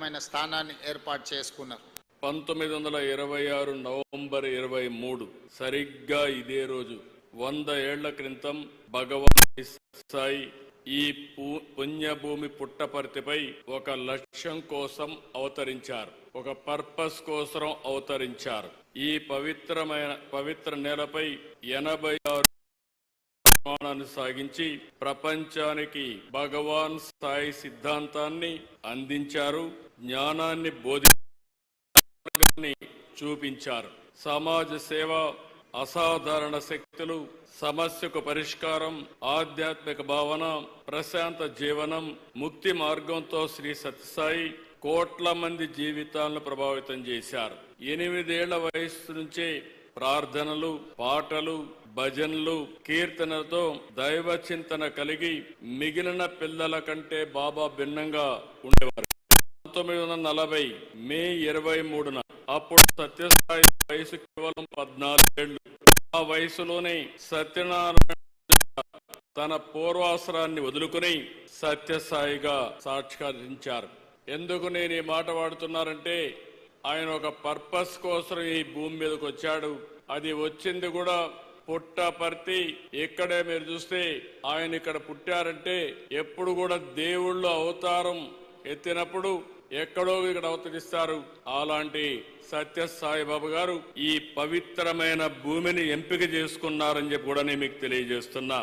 మైన స్థానాన్ని ఏర్పాటు చేసుకున్నారు. పంతొమ్మిది వందల ఇరవై ఆరు నవంబర్ ఇరవై మూడు సరిగ్గా ఇదే రోజు వంద ఏళ్ళ క్రితం భగవాన్ సాయి ఈ పు- పుణ్యభూమి పుట్టపర్తిపై ఒక లక్ష్యం కోసం అవతరించారు ఒక పర్పస్ కోసం అవతరించారు. ఈ పవిత్రమైన పవిత్ర నేలపై ఎనభై ఆరు నిర్మాణాన్ని సాగించి ప్రపంచానికి భగవాన్ స్థాయి సిద్ధాంతాన్ని అందించారు జ్ఞానాన్ని బోధి చూపించారు. సమాజ సేవ అసాధారణ శక్తులు సమస్యకు పరిష్కారం ఆధ్యాత్మిక భావన ప్రశాంత జీవనం ముక్తి మార్గంతో శ్రీ సత్యసాయి కోట్ల మంది జీవితాలను ప్రభావితం చేశారు. ఎనిమిదేళ్ళ వయస్సు నుంచే ప్రార్థనలు పాటలు భజనలు కీర్తనలతో దైవ చింతన కలిగి మిగిలిన పిల్లల కంటే బాబా భిన్నంగా ఉండేవారు. పంతొమ్మిది వందల నలభై మే ఇరవై మూడున అప్పుడు సత్యసాయి వయసు కేవలం పద్నాలుగేళ్ళు ఆ వయసులోనే సత్యనారాయణ తన పూర్వాసరాన్ని వదులుకుని సత్యసాయిగా సాక్షాత్కరించారు. ఎందుకు నేను ఈ మాట వాడుతున్నారంటే ఆయన ఒక పర్పస్ కోసం ఈ భూమి మీదకి వచ్చాడు అది వచ్చింది కూడా పుట్టపర్తి. ఇక్కడే మీరు చూస్తే ఆయన ఇక్కడ పుట్టారంటే ఎప్పుడు కూడా దేవుళ్ళు అవతారం ఎత్తినప్పుడు ఎక్కడో ఇక్కడ అవతరిస్తారు. అలాంటి సత్య సాయిబాబు గారు ఈ పవిత్రమైన భూమిని ఎంపిక చేసుకున్నారని చెప్పి కూడా నేను మీకు తెలియజేస్తున్నా.